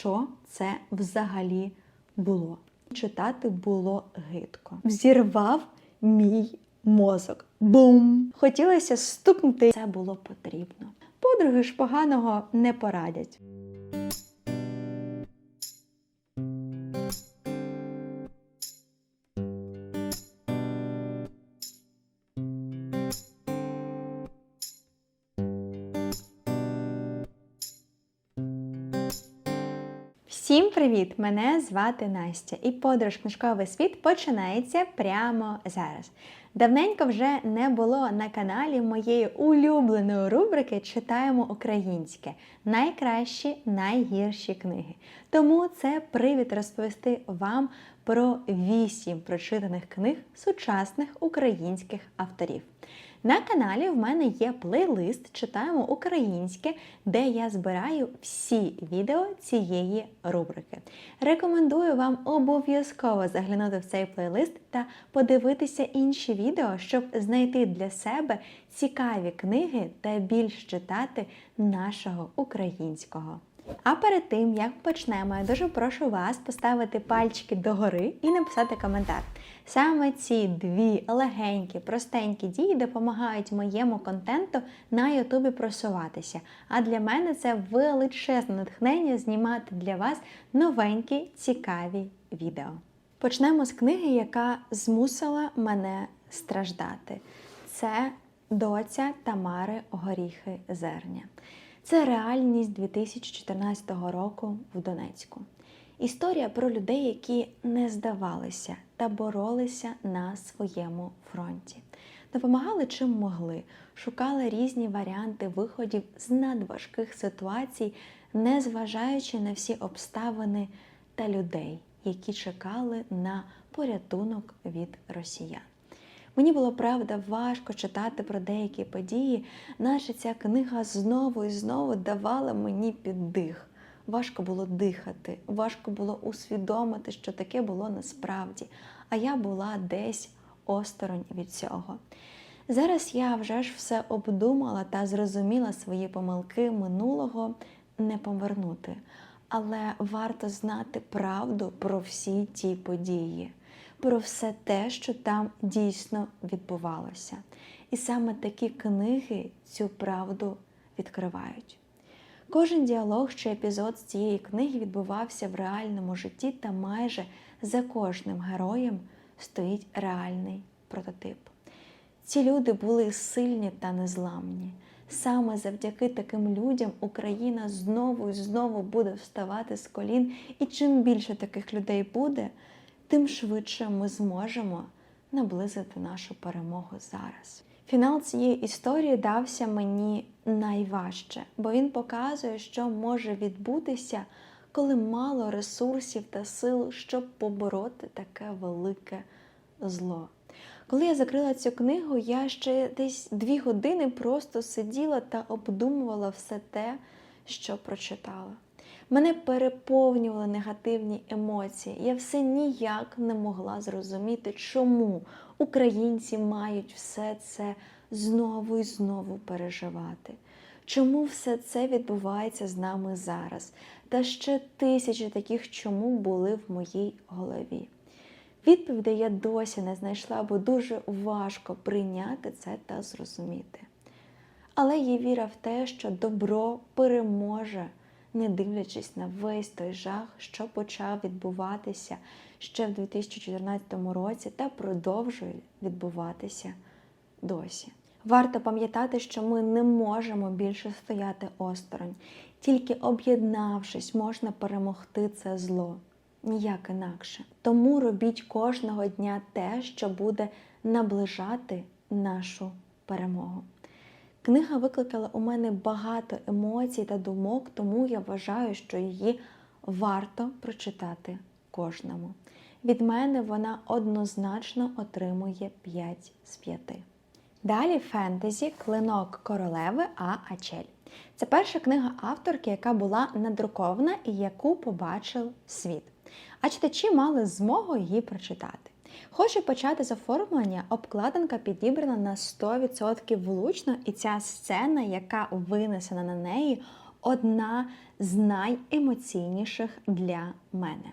що це взагалі було. Читати було гидко. Взірвав мій мозок. Бум! Хотілося стукнути. Це було потрібно. Подруги ж поганого не порадять. Привіт! Мене звати Настя, і подорож книжковий світ починається прямо зараз. Давненько вже не було на каналі моєї улюбленої рубрики Читаємо українське найкращі, найгірші книги. Тому це привід розповісти вам про вісім прочитаних книг сучасних українських авторів. На каналі в мене є плейлист Читаємо українське, де я збираю всі відео цієї рубрики. Рекомендую вам обов'язково заглянути в цей плейлист та подивитися інші відео, щоб знайти для себе цікаві книги та більш читати нашого українського. А перед тим, як почнемо, я дуже прошу вас поставити пальчики догори і написати коментар. Саме ці дві легенькі, простенькі дії допомагають моєму контенту на Ютубі просуватися. А для мене це величезне натхнення знімати для вас новенькі, цікаві відео. Почнемо з книги, яка змусила мене страждати. Це доця Тамари Горіхи Зерня. Це реальність 2014 року в Донецьку. Історія про людей, які не здавалися та боролися на своєму фронті. Допомагали чим могли, шукали різні варіанти виходів з надважких ситуацій, незважаючи на всі обставини та людей, які чекали на порятунок від росіян. Мені було правда важко читати про деякі події, наче ця книга знову і знову давала мені піддих. Важко було дихати, важко було усвідомити, що таке було насправді, а я була десь осторонь від цього. Зараз я вже ж все обдумала та зрозуміла свої помилки минулого не повернути, але варто знати правду про всі ті події про все те, що там дійсно відбувалося. І саме такі книги цю правду відкривають. Кожен діалог чи епізод з цієї книги відбувався в реальному житті, та майже за кожним героєм стоїть реальний прототип. Ці люди були сильні та незламні. Саме завдяки таким людям Україна знову і знову буде вставати з колін, і чим більше таких людей буде, тим швидше ми зможемо наблизити нашу перемогу зараз. Фінал цієї історії дався мені найважче, бо він показує, що може відбутися, коли мало ресурсів та сил, щоб побороти таке велике зло. Коли я закрила цю книгу, я ще десь дві години просто сиділа та обдумувала все те, що прочитала. Мене переповнювали негативні емоції. Я все ніяк не могла зрозуміти, чому українці мають все це знову і знову переживати. Чому все це відбувається з нами зараз? Та ще тисячі таких чому були в моїй голові. Відповідей я досі не знайшла, бо дуже важко прийняти це та зрозуміти. Але є віра в те, що добро переможе не дивлячись на весь той жах, що почав відбуватися ще в 2014 році та продовжує відбуватися досі. Варто пам'ятати, що ми не можемо більше стояти осторонь, тільки об'єднавшись, можна перемогти це зло. Ніяк інакше. Тому робіть кожного дня те, що буде наближати нашу перемогу. Книга викликала у мене багато емоцій та думок, тому я вважаю, що її варто прочитати кожному. Від мене вона однозначно отримує 5 з 5. Далі фентезі Клинок королеви А. Ачель. Це перша книга авторки, яка була надрукована і яку побачив світ. А читачі мали змогу її прочитати. Хочу почати з оформлення. Обкладинка підібрана на 100% влучно, і ця сцена, яка винесена на неї, одна з найемоційніших для мене.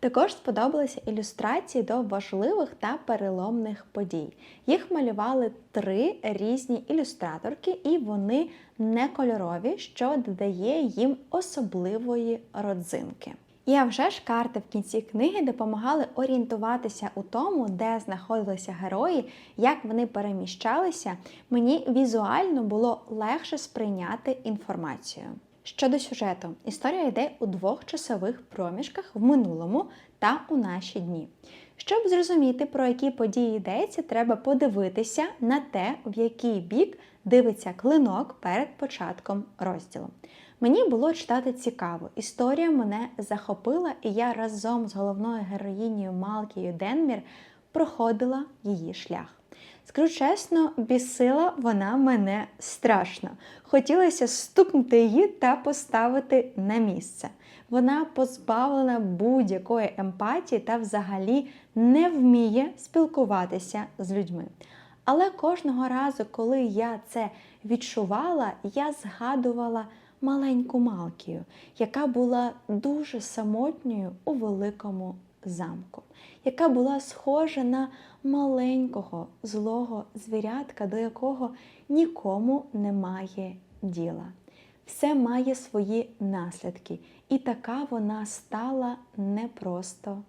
Також сподобалися ілюстрації до важливих та переломних подій. Їх малювали три різні ілюстраторки, і вони не кольорові, що додає їм особливої родзинки. І а вже ж карти в кінці книги допомагали орієнтуватися у тому, де знаходилися герої, як вони переміщалися. Мені візуально було легше сприйняти інформацію. Щодо сюжету, історія йде у двох часових проміжках в минулому та у наші дні. Щоб зрозуміти, про які події йдеться, треба подивитися на те, в який бік дивиться клинок перед початком розділу. Мені було читати цікаво. Історія мене захопила, і я разом з головною героїнею Малкією Денмір проходила її шлях. Скажу чесно, бісила вона мене страшно. Хотілося стукнути її та поставити на місце. Вона позбавлена будь-якої емпатії та взагалі не вміє спілкуватися з людьми. Але кожного разу, коли я це відчувала, я згадувала маленьку Малкію, яка була дуже самотньою у великому замку, яка була схожа на маленького злого звірятка, до якого нікому немає діла. Все має свої наслідки, і така вона стала не просто.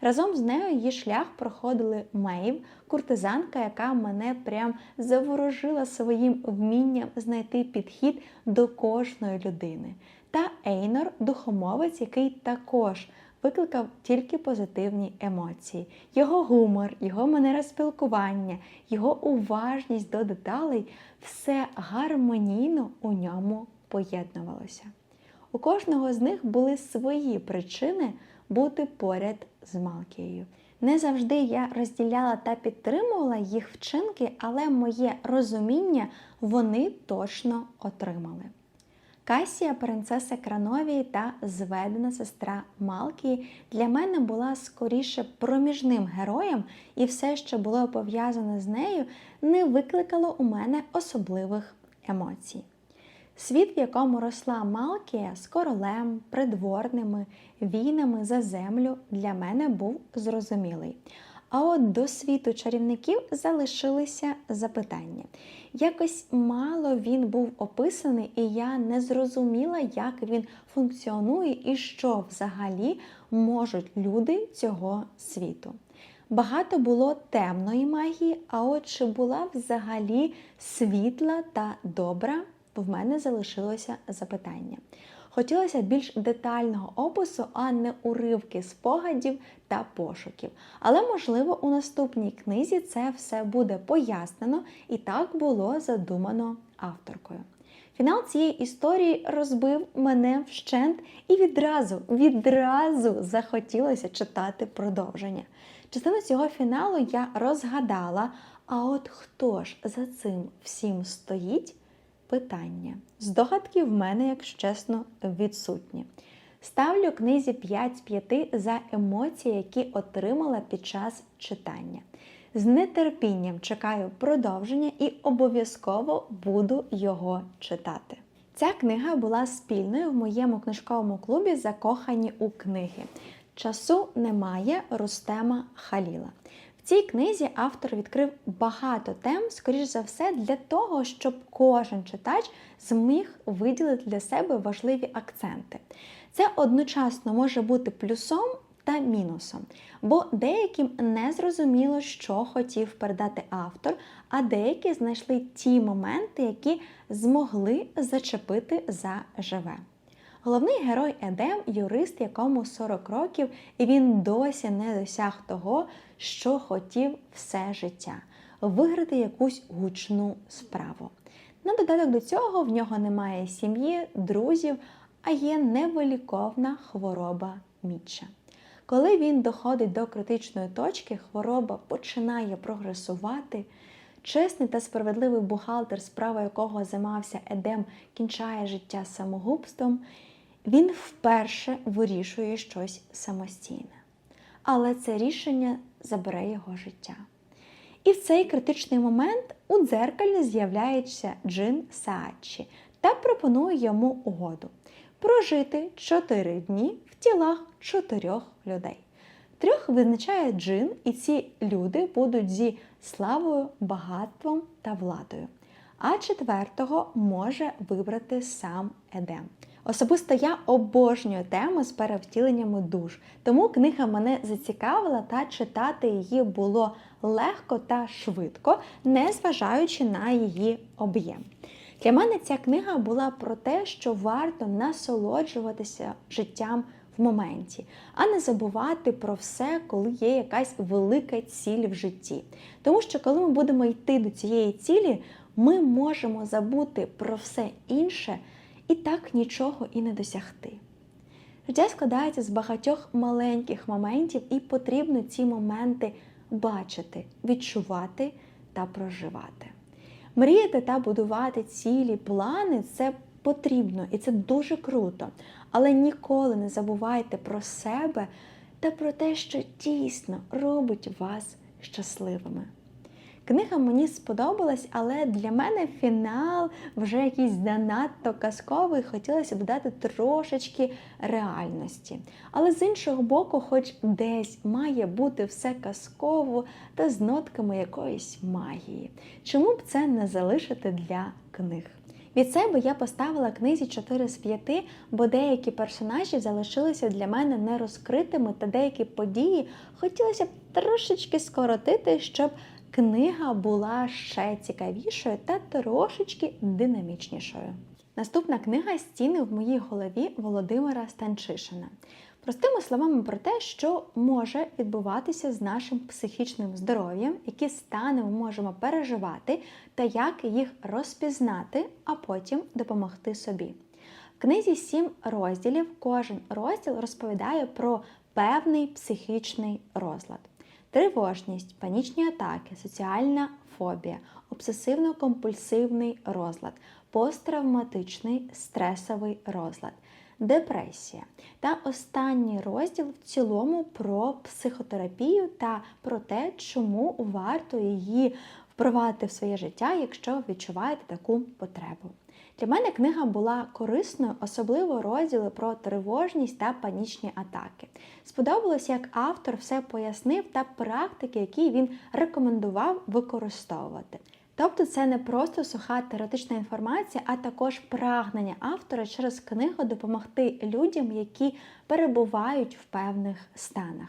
Разом з нею її шлях проходили Мейв, куртизанка, яка мене прям заворожила своїм вмінням знайти підхід до кожної людини, та Ейнор, духомовець, який також викликав тільки позитивні емоції. Його гумор, його манера спілкування, його уважність до деталей все гармонійно у ньому поєднувалося. У кожного з них були свої причини бути поряд з Малкією. Не завжди я розділяла та підтримувала їх вчинки, але моє розуміння вони точно отримали. Касія, принцеса Крановії та зведена сестра Малкії для мене була скоріше проміжним героєм, і все, що було пов'язане з нею, не викликало у мене особливих емоцій. Світ, в якому росла Малкія з королем, придворними, війнами за землю, для мене був зрозумілий. А от до світу чарівників залишилися запитання. Якось мало він був описаний, і я не зрозуміла, як він функціонує і що взагалі можуть люди цього світу. Багато було темної магії, а от чи була взагалі світла та добра, в мене залишилося запитання. Хотілося більш детального опису, а не уривки спогадів та пошуків. Але, можливо, у наступній книзі це все буде пояснено, і так було задумано авторкою. Фінал цієї історії розбив мене вщент і відразу, відразу захотілося читати продовження. Частину цього фіналу я розгадала, а от хто ж за цим всім стоїть? Питання. Здогадки в мене, якщо чесно, відсутні. Ставлю книзі 5 з 5 за емоції, які отримала під час читання. З нетерпінням чекаю продовження і обов'язково буду його читати. Ця книга була спільною в моєму книжковому клубі Закохані у книги. Часу немає Рустема Халіла цій книзі автор відкрив багато тем, скоріш за все, для того, щоб кожен читач зміг виділити для себе важливі акценти. Це одночасно може бути плюсом та мінусом, бо деяким не зрозуміло, що хотів передати автор, а деякі знайшли ті моменти, які змогли зачепити за живе. Головний герой Едем юрист, якому 40 років, і він досі не досяг того, що хотів все життя виграти якусь гучну справу. На додаток до цього в нього немає сім'ї, друзів, а є невиліковна хвороба Мітча. Коли він доходить до критичної точки, хвороба починає прогресувати. Чесний та справедливий бухгалтер, справа якого займався Едем, кінчає життя самогубством, він вперше вирішує щось самостійне. Але це рішення забере його життя. І в цей критичний момент у дзеркалі з'являється Джин Саачі, та пропонує йому угоду прожити 4 дні в тілах чотирьох людей. Трьох визначає джин, і ці люди будуть зі славою, багатством та владою. А четвертого може вибрати сам Едем. Особисто я обожнюю тему з перевтіленнями душ, тому книга мене зацікавила та читати її було легко та швидко, незважаючи на її об'єм. Для мене ця книга була про те, що варто насолоджуватися життям в моменті, а не забувати про все, коли є якась велика ціль в житті. Тому що, коли ми будемо йти до цієї цілі, ми можемо забути про все інше і так нічого і не досягти. Життя складається з багатьох маленьких моментів, і потрібно ці моменти бачити, відчувати та проживати. Мріяти та будувати цілі плани це потрібно і це дуже круто. Але ніколи не забувайте про себе та про те, що дійсно робить вас щасливими. Книга мені сподобалась, але для мене фінал вже якийсь занадто казковий, хотілося додати трошечки реальності. Але з іншого боку, хоч десь має бути все казково та з нотками якоїсь магії. Чому б це не залишити для книг? Від себе я поставила книзі 4 з 5, бо деякі персонажі залишилися для мене нерозкритими, та деякі події хотілося б трошечки скоротити, щоб книга була ще цікавішою та трошечки динамічнішою. Наступна книга Стіни в моїй голові Володимира Станчишина. Простими словами про те, що може відбуватися з нашим психічним здоров'ям, які стани ми можемо переживати, та як їх розпізнати, а потім допомогти собі. В книзі сім розділів кожен розділ розповідає про певний психічний розлад. Тривожність, панічні атаки, соціальна фобія, обсесивно-компульсивний розлад, посттравматичний стресовий розлад, депресія. Та останній розділ в цілому про психотерапію та про те, чому варто її впровадити в своє життя, якщо відчуваєте таку потребу. Для мене книга була корисною, особливо розділи про тривожність та панічні атаки. Сподобалось, як автор все пояснив та практики, які він рекомендував використовувати. Тобто це не просто суха теоретична інформація, а також прагнення автора через книгу допомогти людям, які перебувають в певних станах.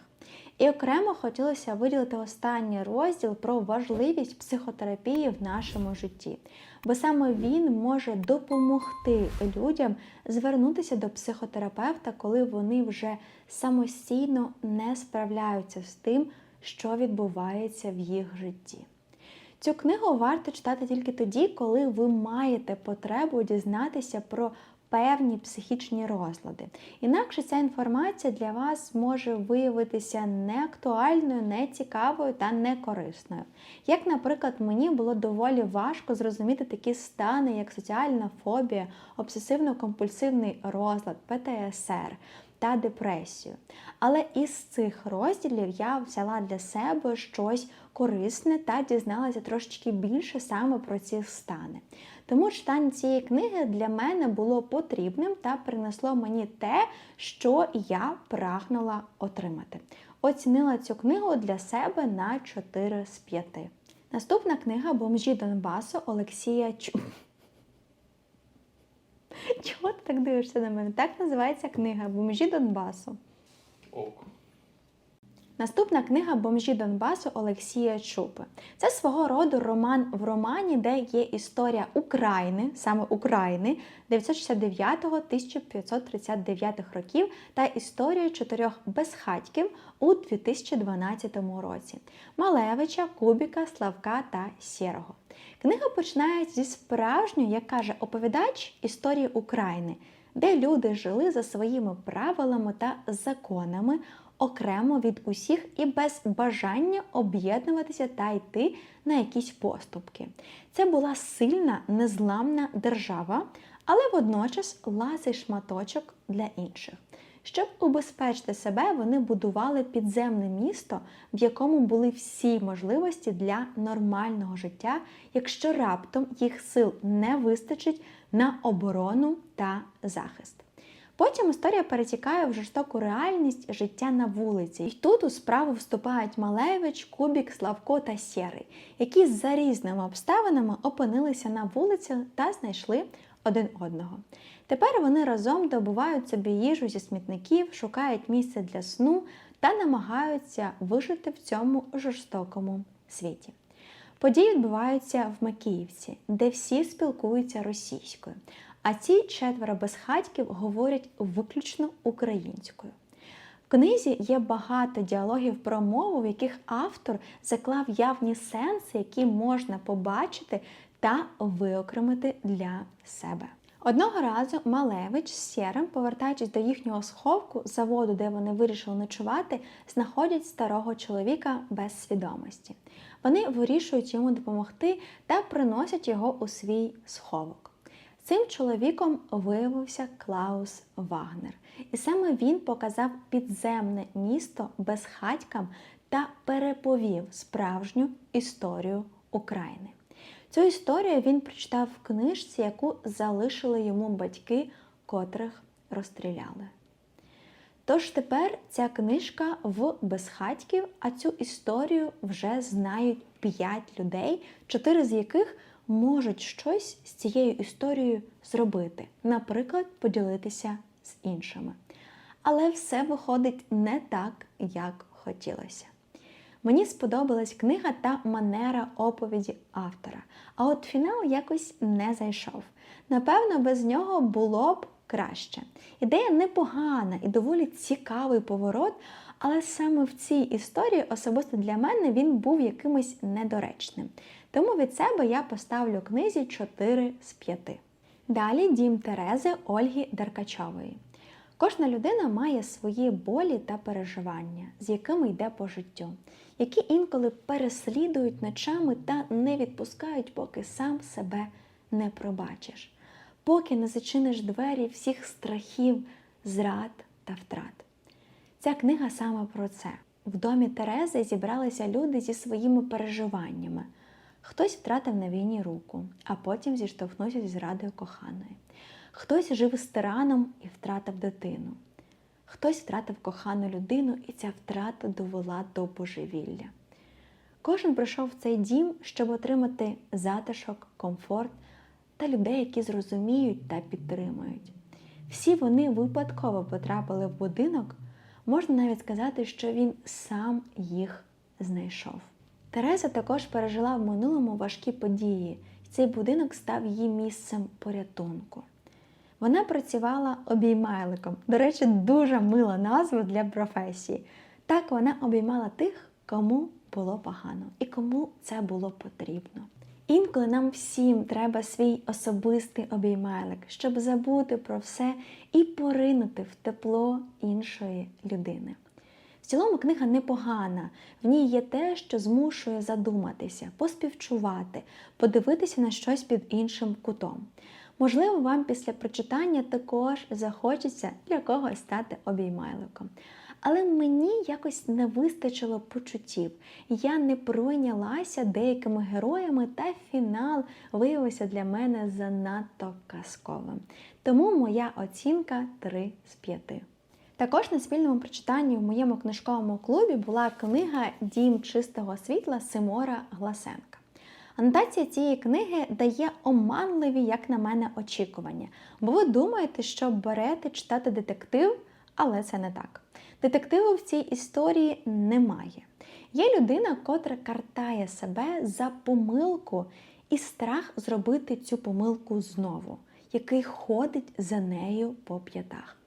І окремо хотілося виділити останній розділ про важливість психотерапії в нашому житті, бо саме він може допомогти людям звернутися до психотерапевта, коли вони вже самостійно не справляються з тим, що відбувається в їх житті. Цю книгу варто читати тільки тоді, коли ви маєте потребу дізнатися про певні психічні розлади. Інакше ця інформація для вас може виявитися неактуальною, нецікавою та некорисною. Як, наприклад, мені було доволі важко зрозуміти такі стани, як соціальна фобія, обсесивно-компульсивний розлад, ПТСР. Та депресію. Але із цих розділів я взяла для себе щось корисне та дізналася трошечки більше саме про ці стани. Тому читання цієї книги для мене було потрібним та принесло мені те, що я прагнула отримати. Оцінила цю книгу для себе на 4 з 5. Наступна книга Бомжі Донбасу Олексія Чу. Чого ти так дивишся на мене? Так називається книга Бомжі Донбасу. Ок. Наступна книга Бомжі Донбасу Олексія Чупи. Це свого роду роман в романі, де є історія України, саме України 969-1539 років та історія чотирьох безхатьків у 2012 році Малевича, Кубіка, Славка та Сєрого. Книга починається зі справжньої, як каже оповідач, історії України, де люди жили за своїми правилами та законами окремо від усіх і без бажання об'єднуватися та йти на якісь поступки. Це була сильна, незламна держава, але водночас ласий шматочок для інших. Щоб убезпечити себе, вони будували підземне місто, в якому були всі можливості для нормального життя. Якщо раптом їх сил не вистачить, на оборону та захист. Потім історія перетікає в жорстоку реальність життя на вулиці. І тут у справу вступають Малевич, Кубік, Славко та Сєрий, які за різними обставинами опинилися на вулиці та знайшли один одного. Тепер вони разом добувають собі їжу зі смітників, шукають місце для сну та намагаються вижити в цьому жорстокому світі. Події відбуваються в Макіївці, де всі спілкуються російською, а ці четверо безхатьків говорять виключно українською. В книзі є багато діалогів про мову, в яких автор заклав явні сенси, які можна побачити та виокремити для себе. Одного разу Малевич з Сєрем, повертаючись до їхнього сховку заводу, де вони вирішили ночувати, знаходять старого чоловіка без свідомості. Вони вирішують йому допомогти та приносять його у свій сховок. Цим чоловіком виявився Клаус Вагнер, і саме він показав підземне місто безхатькам та переповів справжню історію України. Цю історію він прочитав в книжці, яку залишили йому батьки, котрих розстріляли. Тож тепер ця книжка в безхатьків, а цю історію вже знають 5 людей, чотири з яких можуть щось з цією історією зробити, наприклад, поділитися з іншими. Але все виходить не так, як хотілося. Мені сподобалась книга та манера оповіді автора, а от фінал якось не зайшов. Напевно, без нього було б краще. Ідея непогана і доволі цікавий поворот, але саме в цій історії особисто для мене він був якимось недоречним. Тому від себе я поставлю книзі 4 з 5. Далі дім Терези Ольги Деркачової. Кожна людина має свої болі та переживання, з якими йде по життю, які інколи переслідують ночами та не відпускають, поки сам себе не пробачиш, поки не зачиниш двері всіх страхів, зрад та втрат. Ця книга саме про це. В домі Терези зібралися люди зі своїми переживаннями. Хтось втратив на війні руку, а потім зіштовхнувся зі зрадою коханої. Хтось жив з тираном і втратив дитину. Хтось втратив кохану людину, і ця втрата довела до божевілля. Кожен прийшов в цей дім, щоб отримати затишок, комфорт та людей, які зрозуміють та підтримують. Всі вони випадково потрапили в будинок, можна навіть сказати, що він сам їх знайшов. Тереза також пережила в минулому важкі події, і цей будинок став її місцем порятунку. Вона працювала обіймайликом. До речі, дуже мила назва для професії. Так вона обіймала тих, кому було погано і кому це було потрібно. Інколи нам всім треба свій особистий обіймайлик, щоб забути про все і поринути в тепло іншої людини. В цілому книга непогана, в ній є те, що змушує задуматися, поспівчувати, подивитися на щось під іншим кутом. Можливо, вам після прочитання також захочеться для когось стати обіймайликом. Але мені якось не вистачило почуттів. Я не пройнялася деякими героями, та фінал виявився для мене занадто казковим. Тому моя оцінка 3 з 5. Також на спільному прочитанні в моєму книжковому клубі була книга Дім чистого світла Симора Гласенка. Анотація цієї книги дає оманливі, як на мене, очікування, бо ви думаєте, що берете читати детектив, але це не так. Детективу в цій історії немає. Є людина, котра картає себе за помилку і страх зробити цю помилку знову, який ходить за нею по п'ятах.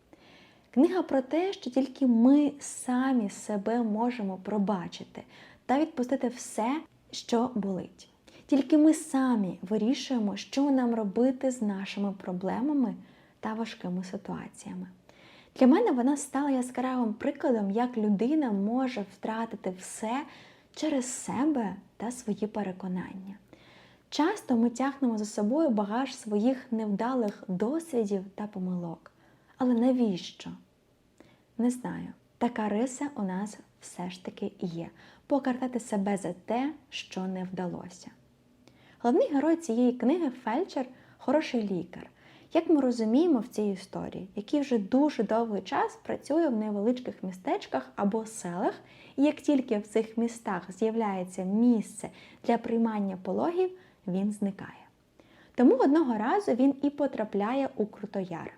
Книга про те, що тільки ми самі себе можемо пробачити та відпустити все, що болить. Тільки ми самі вирішуємо, що нам робити з нашими проблемами та важкими ситуаціями. Для мене вона стала яскравим прикладом, як людина може втратити все через себе та свої переконання. Часто ми тягнемо за собою багаж своїх невдалих досвідів та помилок. Але навіщо? Не знаю. Така риса у нас все ж таки є покартати себе за те, що не вдалося. Головний герой цієї книги фельдшер хороший лікар. Як ми розуміємо в цій історії, який вже дуже довгий час працює в невеличких містечках або селах, і як тільки в цих містах з'являється місце для приймання пологів, він зникає. Тому одного разу він і потрапляє у Крутояр.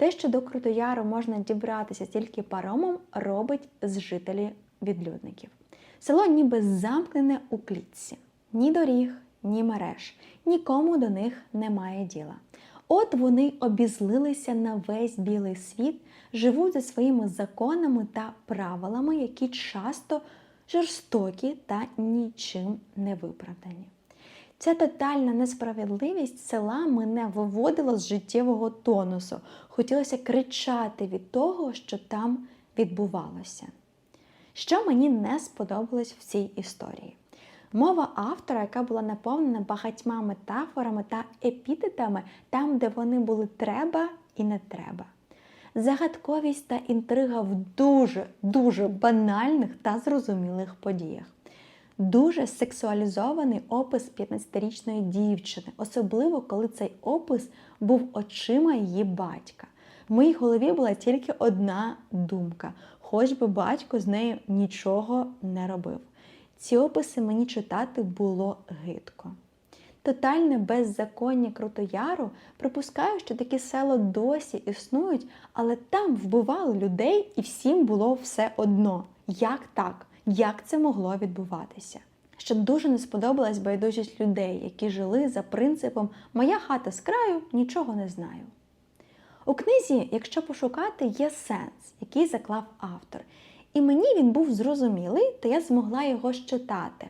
Те, що до Крутояру можна дібратися тільки паромом, робить з жителів відлюдників. Село ніби замкнене у клітці. Ні доріг, ні мереж, нікому до них немає діла. От вони обізлилися на весь білий світ, живуть за своїми законами та правилами, які часто жорстокі та нічим не виправдані. Ця тотальна несправедливість села мене виводила з життєвого тонусу. Хотілося кричати від того, що там відбувалося. Що мені не сподобалось в цій історії? Мова автора, яка була наповнена багатьма метафорами та епітетами там, де вони були треба і не треба. Загадковість та інтрига в дуже дуже банальних та зрозумілих подіях. Дуже сексуалізований опис 15-річної дівчини, особливо коли цей опис був очима її батька. В моїй голові була тільки одна думка, хоч би батько з нею нічого не робив. Ці описи мені читати було гидко. Тотальне беззаконня Крутояру припускаю, що такі села досі існують, але там вбивали людей і всім було все одно. Як так? Як це могло відбуватися? Що дуже не сподобалась байдужість людей, які жили за принципом Моя хата з краю нічого не знаю. У книзі, якщо пошукати, є сенс, який заклав автор. І мені він був зрозумілий, то я змогла його щитати.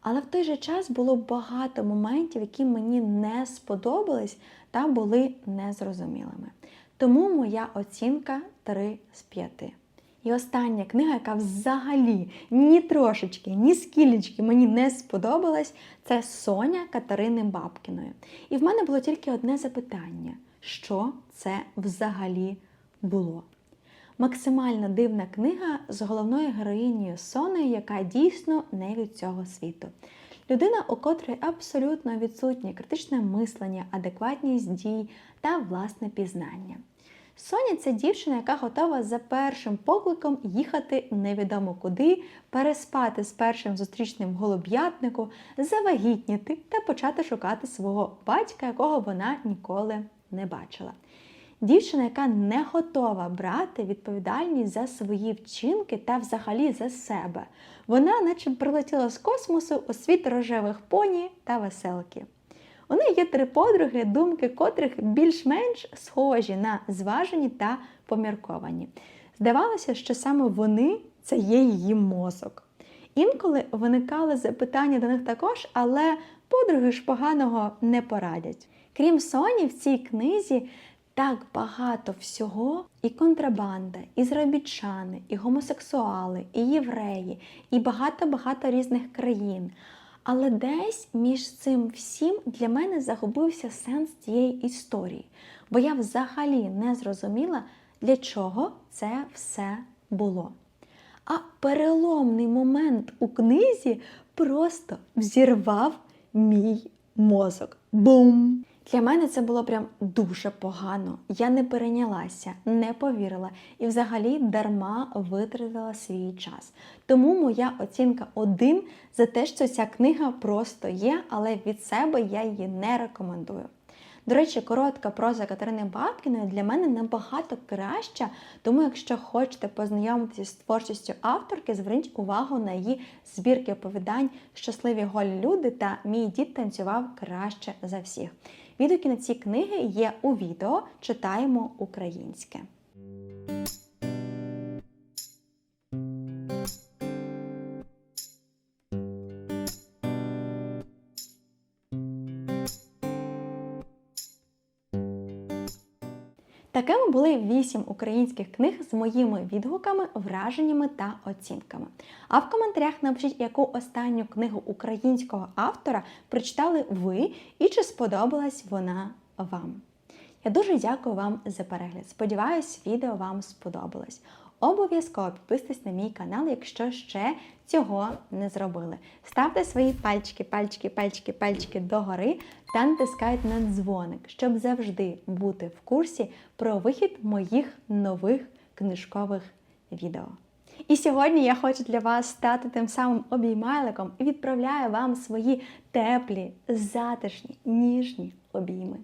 Але в той же час було багато моментів, які мені не сподобались та були незрозумілими. Тому моя оцінка 3 з 5. І остання книга, яка взагалі ні трошечки, ні скілечки мені не сподобалась, це Соня Катерини Бабкіної. І в мене було тільки одне запитання: що це взагалі було? Максимально дивна книга з головною героїнею Сонею, яка дійсно не від цього світу. Людина, у котрої абсолютно відсутнє критичне мислення, адекватність дій та власне пізнання. Соня це дівчина, яка готова за першим покликом їхати невідомо куди, переспати з першим зустрічним голуб'ятнику, завагітніти та почати шукати свого батька, якого вона ніколи не бачила. Дівчина, яка не готова брати відповідальність за свої вчинки та взагалі за себе. Вона, наче прилетіла з космосу у світ рожевих поні та веселки. У неї є три подруги, думки котрих більш-менш схожі на зважені та помірковані. Здавалося, що саме вони це є її мозок. Інколи виникали запитання до них також, але подруги ж поганого не порадять. Крім Соні, в цій книзі так багато всього, і контрабанда, і заробітчани, і гомосексуали, і євреї, і багато-багато різних країн. Але десь між цим всім для мене загубився сенс цієї історії, бо я взагалі не зрозуміла, для чого це все було. А переломний момент у книзі просто взірвав мій мозок. Бум! Для мене це було прям дуже погано. Я не перейнялася, не повірила і взагалі дарма витратила свій час. Тому моя оцінка один за те, що ця книга просто є, але від себе я її не рекомендую. До речі, коротка проза Катерини Бабкіної для мене набагато краща, тому якщо хочете познайомитися з творчістю авторки, зверніть увагу на її збірки оповідань Щасливі голі люди та Мій дід танцював краще за всіх. Відгуки на ці книги є у відео Читаємо українське. Такими були вісім українських книг з моїми відгуками, враженнями та оцінками. А в коментарях напишіть, яку останню книгу українського автора прочитали ви і чи сподобалась вона вам. Я дуже дякую вам за перегляд. Сподіваюсь, відео вам сподобалось. Обов'язково підписуйтесь на мій канал, якщо ще цього не зробили. Ставте свої пальчики, пальчики, пальчики, пальчики догори та натискайте на дзвоник, щоб завжди бути в курсі про вихід моїх нових книжкових відео. І сьогодні я хочу для вас стати тим самим обіймайликом і відправляю вам свої теплі, затишні, ніжні обійми.